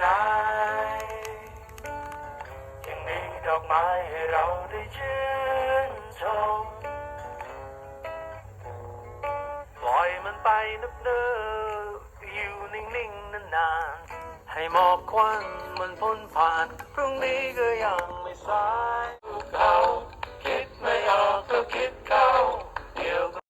ไหน ยังมีดอกไม้ให้เราได้ชื่นชม ปล่อยมันไปนับเนิบอยู่นิ่งๆนานๆ ให้หมอกควันมันพ้นผ่าน พรุ่งนี้ก็ยังไม่สาย